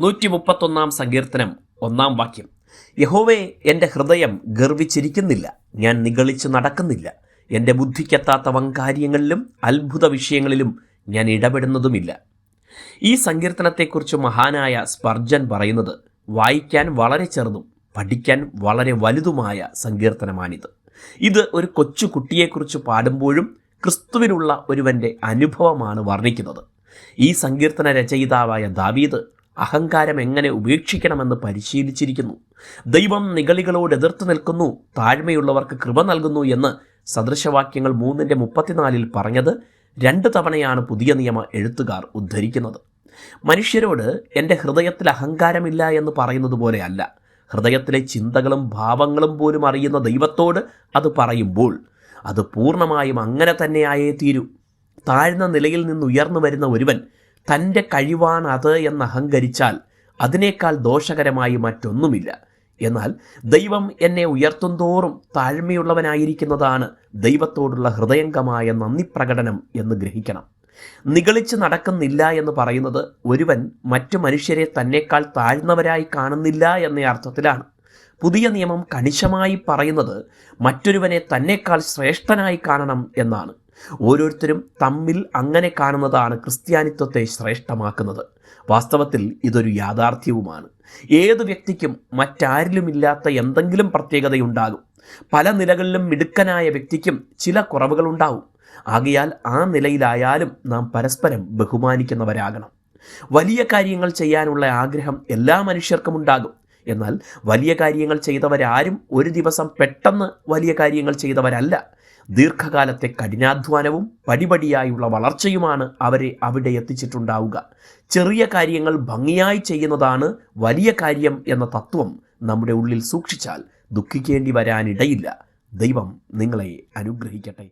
നൂറ്റി മുപ്പത്തൊന്നാം സങ്കീർത്തനം ഒന്നാം വാക്യം. യഹോവേ എന്റെ ഹൃദയം ഗർവിച്ചിരിക്കുന്നില്ല. ഞാൻ നിഗളിച്ച് നടക്കുന്നില്ല. എന്റെ ബുദ്ധിക്കെത്താത്ത വങ്കാര്യങ്ങളിലും അത്ഭുത വിഷയങ്ങളിലും ഞാൻ ഇടപെടുന്നതുമില്ല. ഈ സങ്കീർത്തനത്തെക്കുറിച്ച് മഹാനായ സ്പർജൻ പറയുന്നത് വായിക്കാൻ വളരെ ചെറുതും പഠിക്കാൻ വളരെ വലുതുമായ സങ്കീർത്തനമാണിത്. ഇത് ഒരു കൊച്ചു കുട്ടിയെക്കുറിച്ച് പാടുമ്പോഴും ക്രിസ്തുവിനുള്ള ഒരുവന്റെ അനുഭവമാണ് വർണിക്കുന്നത്. ഈ സങ്കീർത്തന രചയിതാവായ ദാവീദ് അഹങ്കാരം എങ്ങനെ ഉപേക്ഷിക്കണമെന്ന് പരിശീലിച്ചിരിക്കുന്നു. ദൈവം നിഗളികളോട് എതിർത്ത് നിൽക്കുന്നു താഴ്മയുള്ളവർക്ക് കൃപ നൽകുന്നു എന്ന് സദൃശവാക്യങ്ങൾ മൂന്നിന്റെ മുപ്പത്തിനാലിൽ പറഞ്ഞത് രണ്ട് തവണയാണ് പുതിയ നിയമ എഴുത്തുകാർ ഉദ്ധരിക്കുന്നത്. മനുഷ്യരോട് എന്റെ ഹൃദയത്തിൽ അഹങ്കാരമില്ല എന്ന് പറയുന്നത് പോലെയല്ല ഹൃദയത്തിലെ ചിന്തകളും ഭാവങ്ങളും പോലും അറിയുന്ന ദൈവത്തോട് അത് പറയുമ്പോൾ അത് പൂർണമായും അങ്ങനെ തന്നെയായേ തീരൂ. താഴ്ന്ന നിലയിൽ നിന്ന് ഉയർന്നു വരുന്ന ഒരുവൻ തന്റെ കഴിവാണ് അത് എന്ന് അഹങ്കരിച്ചാൽ അതിനേക്കാൾ ദോഷകരമായി മറ്റൊന്നുമില്ല. എന്നാൽ ദൈവം എന്നെ ഉയർത്തുന്തോറും താഴ്മയുള്ളവനായിരിക്കുന്നതാണ് ദൈവത്തോടുള്ള ഹൃദയംഗമായ നന്ദി പ്രകടനം എന്ന് ഗ്രഹിക്കണം. നിഗളിച്ച് നടക്കുന്നില്ല എന്ന് പറയുന്നത് ഒരുവൻ മറ്റു മനുഷ്യരെ തന്നെക്കാൾ താഴ്ന്നവരായി കാണുന്നില്ല എന്ന അർത്ഥത്തിലാണ്. പുതിയ നിയമം കണിശമായി പറയുന്നത് മറ്റൊരുവനെ തന്നെക്കാൾ ശ്രേഷ്ഠനായി കാണണം എന്നാണ്. ഓരോരുത്തരും തമ്മിൽ അങ്ങനെ കാണുന്നതാണ് ക്രിസ്ത്യാനിത്വത്തെ ശ്രേഷ്ഠമാക്കുന്നത്. വാസ്തവത്തിൽ ഇതൊരു യാഥാർത്ഥ്യവുമാണ്. ഏത് വ്യക്തിക്കും മറ്റാരിലുമില്ലാത്ത എന്തെങ്കിലും പ്രത്യേകതയുണ്ടാകും. പല നിലകളിലും മിടുക്കനായ വ്യക്തിക്കും ചില കുറവുകളുണ്ടാവും. ആകയാൽ ആ നിലയിലായാലും നാം പരസ്പരം ബഹുമാനിക്കുന്നവരാകണം. വലിയ കാര്യങ്ങൾ ചെയ്യാനുള്ള ആഗ്രഹം എല്ലാ മനുഷ്യർക്കും ഉണ്ടാകും. എന്നാൽ വലിയ കാര്യങ്ങൾ ചെയ്തവരാരും ഒരു ദിവസം പെട്ടെന്ന് വലിയ കാര്യങ്ങൾ ചെയ്തവരല്ല. ദീർഘകാലത്തെ കഠിനാധ്വാനവും പടിപടിയായുള്ള വളർച്ചയുമാണ് അവരെ അവിടെ എത്തിച്ചിട്ടുണ്ടാവുക. ചെറിയ കാര്യങ്ങൾ ഭംഗിയായി ചെയ്യുന്നതാണ് വലിയ കാര്യം എന്ന തത്വം നമ്മുടെ ഉള്ളിൽ സൂക്ഷിച്ചാൽ ദുഃഖിക്കേണ്ടി വരാനിടയില്ല. ദൈവം നിങ്ങളെ അനുഗ്രഹിക്കട്ടെ.